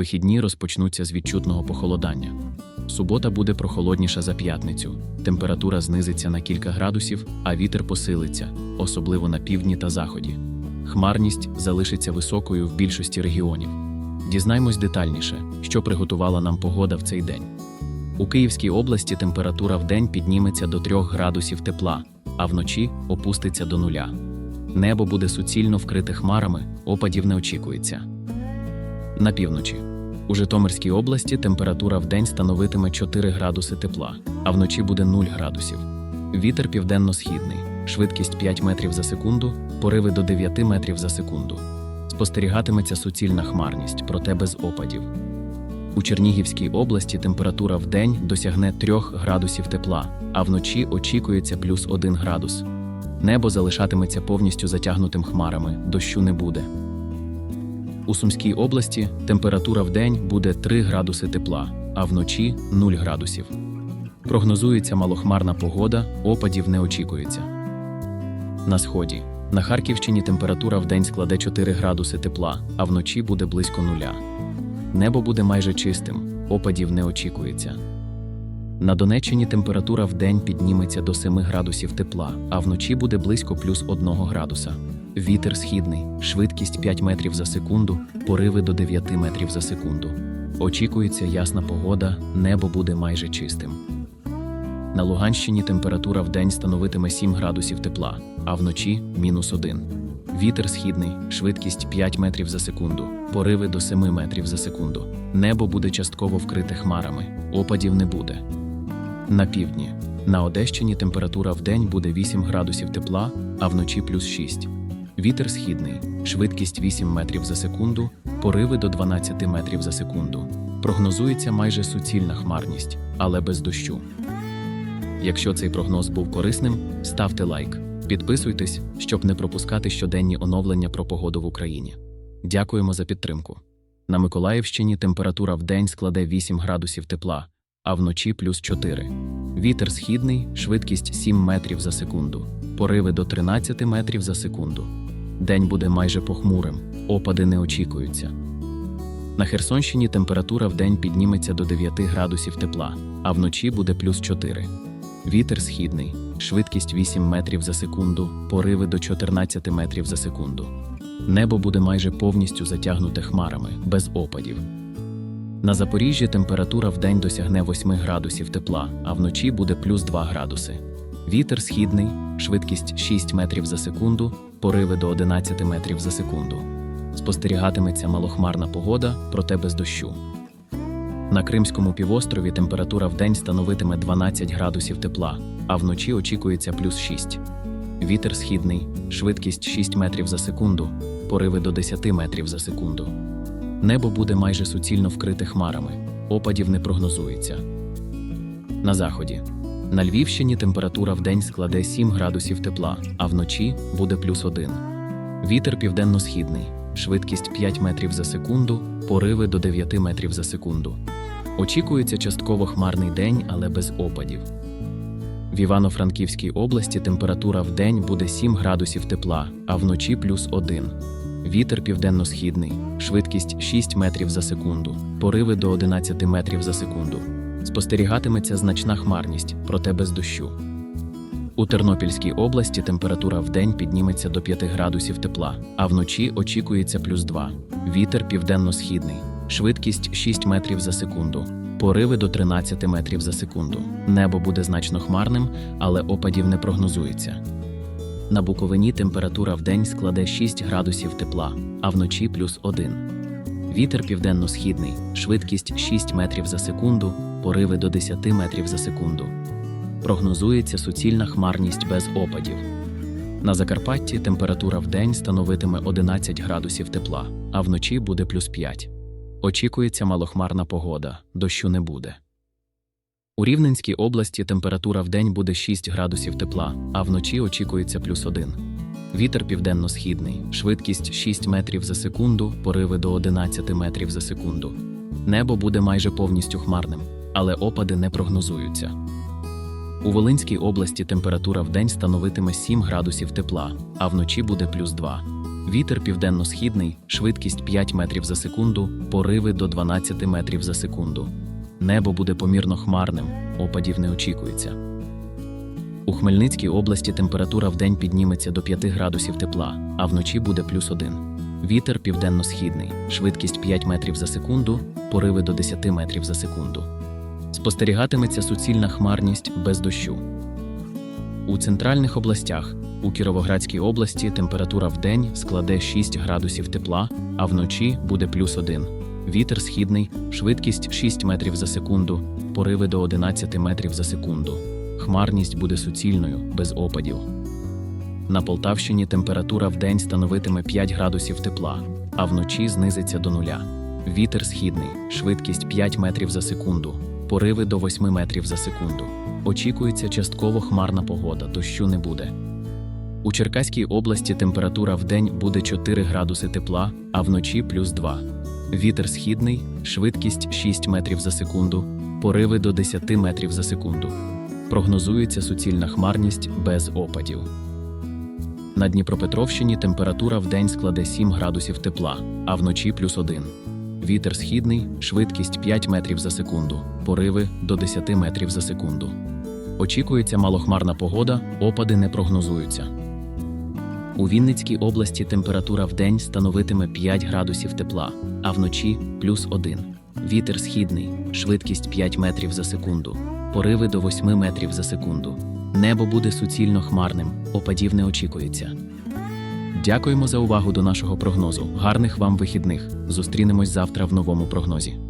Вихідні розпочнуться з відчутного похолодання. Субота буде прохолодніша за п'ятницю. Температура знизиться на кілька градусів, а вітер посилиться, особливо на півдні та заході. Хмарність залишиться високою в більшості регіонів. Дізнаймось детальніше, що приготувала нам погода в цей день. У Київській області температура в день підніметься до 3 градусів тепла, а вночі опуститься до нуля. Небо буде суцільно вкрите хмарами, опадів не очікується. На півночі. У Житомирській області температура в день становитиме 4 градуси тепла, а вночі буде 0 градусів. Вітер південно-східний, швидкість 5 метрів за секунду, пориви до 9 метрів за секунду. Спостерігатиметься суцільна хмарність, проте без опадів. У Чернігівській області температура в день досягне 3 градусів тепла, а вночі очікується плюс 1 градус. Небо залишатиметься повністю затягнутим хмарами, дощу не буде. У Сумській області температура в день буде 3 градуси тепла, а вночі 0 градусів. Прогнозується малохмарна погода, опадів не очікується. На сході. На Харківщині температура в день складе 4 градуси тепла, а вночі буде близько нуля. Небо буде майже чистим, опадів не очікується. На Донеччині температура в день підніметься до 7 градусів тепла, а вночі буде близько плюс 1 градуса. Вітер східний, швидкість 5 метрів за секунду, пориви до 9 метрів за секунду. Очікується ясна погода, небо буде майже чистим. На Луганщині температура в день становитиме 7 градусів тепла, а вночі мінус 1. Вітер східний, швидкість 5 метрів за секунду, пориви до 7 метрів за секунду. Небо буде частково вкрите хмарами, опадів не буде. На півдні. На Одещині температура в день буде 8 градусів тепла, а вночі плюс 6. Вітер східний, швидкість 8 метрів за секунду, пориви до 12 метрів за секунду. Прогнозується майже суцільна хмарність, але без дощу. Якщо цей прогноз був корисним, ставте лайк, підписуйтесь, щоб не пропускати щоденні оновлення про погоду в Україні. Дякуємо за підтримку. На Миколаївщині температура в день складе 8 градусів тепла, а вночі плюс 4. Вітер східний, швидкість 7 метрів за секунду, пориви до 13 метрів за секунду. День буде майже похмурим, опади не очікуються. На Херсонщині температура в день підніметься до 9 градусів тепла, а вночі буде плюс 4. Вітер східний, швидкість 8 метрів за секунду, пориви до 14 метрів за секунду. Небо буде майже повністю затягнуте хмарами, без опадів. На Запоріжжі температура в день досягне 8 градусів тепла, а вночі буде плюс 2 градуси. Вітер східний, швидкість 6 метрів за секунду, пориви до 11 метрів за секунду. Спостерігатиметься малохмарна погода, проте без дощу. На Кримському півострові температура в день становитиме 12 градусів тепла, а вночі очікується плюс 6. Вітер східний, швидкість 6 метрів за секунду, пориви до 10 метрів за секунду. Небо буде майже суцільно вкрите хмарами, опадів не прогнозується. На заході. На Львівщині температура в день складе 7 градусів тепла, а вночі буде плюс 1. Вітер південно-східний, швидкість 5 метрів за секунду, пориви до 9 метрів за секунду. Очікується частково хмарний день, але без опадів. В Івано-Франківській області температура в день буде 7 градусів тепла, а вночі плюс 1. Вітер південно-східний, швидкість 6 метрів за секунду, пориви до 11 метрів за секунду. Спостерігатиметься значна хмарність, проте без дощу. У Тернопільській області температура в день підніметься до 5 градусів тепла, а вночі очікується плюс 2. Вітер південно-східний, швидкість 6 метрів за секунду, пориви до 13 метрів за секунду. Небо буде значно хмарним, але опадів не прогнозується. На Буковині температура в день складе 6 градусів тепла, а вночі плюс 1. Вітер південно-східний, швидкість 6 метрів за секунду, пориви до 10 метрів за секунду. Прогнозується суцільна хмарність без опадів. На Закарпатті температура в день становитиме 11 градусів тепла, а вночі буде плюс 5. Очікується малохмарна погода, дощу не буде. У Рівненській області температура в день буде 6 градусів тепла, а вночі очікується плюс 1. Вітер південно-східний, швидкість 6 метрів за секунду, пориви до 11 метрів за секунду. Небо буде майже повністю хмарним, але опади не прогнозуються. У Волинській області температура в день становитиме 7 градусів тепла, а вночі буде плюс 2. Вітер південно-східний, швидкість 5 метрів за секунду, пориви до 12 метрів за секунду. Небо буде помірно хмарним, опадів не очікується. У Хмельницькій області температура вдень підніметься до 5 градусів тепла, а вночі буде плюс 1. Вітер південно-східний, швидкість 5 метрів за секунду, пориви до 10 метрів за секунду. Спостерігатиметься суцільна хмарність без дощу. У центральних областях у Кіровоградській області температура вдень складе 6 градусів тепла, а вночі буде плюс 1. Вітер східний, швидкість 6 метрів за секунду, пориви до 11 метрів за секунду. Хмарність буде суцільною, без опадів. На Полтавщині температура вдень становитиме 5 градусів тепла, а вночі знизиться до нуля. Вітер східний, швидкість 5 метрів за секунду, пориви до 8 метрів за секунду. Очікується частково хмарна погода, дощу не буде. У Черкаській області температура вдень буде 4 градуси тепла, а вночі плюс 2. Вітер східний, швидкість 6 метрів за секунду, пориви до 10 метрів за секунду. Прогнозується суцільна хмарність без опадів. На Дніпропетровщині температура вдень складе 7 градусів тепла, а вночі плюс 1. Вітер східний, швидкість 5 метрів за секунду, пориви до 10 метрів за секунду. Очікується малохмарна погода, опади не прогнозуються. У Вінницькій області температура вдень становитиме 5 градусів тепла, а вночі плюс 1. Вітер східний, швидкість 5 метрів за секунду, пориви до 8 метрів за секунду. Небо буде суцільно хмарним, опадів не очікується. Дякуємо за увагу до нашого прогнозу. Гарних вам вихідних. Зустрінемось завтра в новому прогнозі.